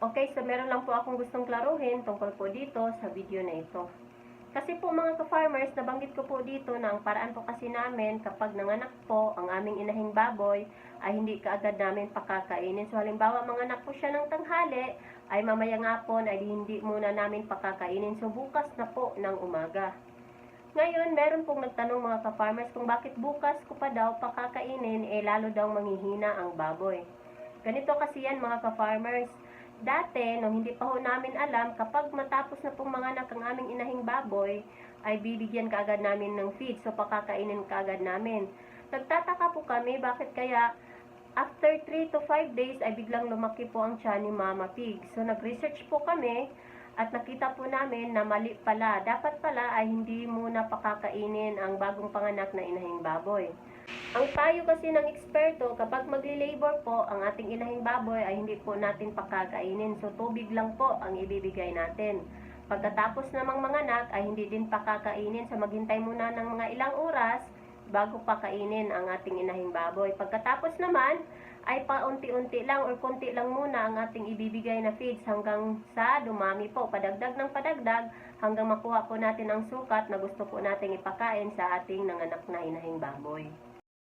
Okay, so meron lang po akong gustong klaruhin tungkol po dito sa video na ito. Kasi po mga ka-farmers, nabanggit ko po dito na ang paraan po kasi namin kapag nanganak po ang aming inahing baboy ay hindi kaagad namin pakakainin. So halimbawa manganak po siya ng tanghali ay mamayang hapon ay hindi muna namin pakakainin. So bukas na po ng umaga. Ngayon, meron pong nagtanong mga ka-farmers kung bakit bukas ko pa daw pakakainin eh lalo daw manghihina ang baboy. Ganito kasi yan mga ka-farmers. Dati, nung hindi pa ho namin alam, kapag matapos na pong mga anak ang aming inahing baboy, ay bibigyan kaagad namin ng feed. So, pakakainin kaagad namin. Nagtataka po kami, bakit kaya after 3 to 5 days ay biglang lumaki po ang tiyan ni Mama Pig. So, nag-research po kami at nakita po namin na mali pala. Dapat pala ay hindi muna pakakainin ang bagong panganak na inahing baboy. Ang payo kasi ng eksperto, kapag magli-labor po ang ating inahing baboy ay hindi po natin pakakainin. So tubig lang po ang ibibigay natin. Pagkatapos namang manganak ay hindi din pakakainin. So maghintay muna ng mga ilang oras bago pakainin ang ating inahing baboy. Pagkatapos naman ay paunti-unti lang or konti lang muna ang ating ibibigay na feeds hanggang sa dumami po, padagdag ng padagdag hanggang makuha po natin ang sukat na gusto po nating ipakain sa ating nanganak na inahing baboy.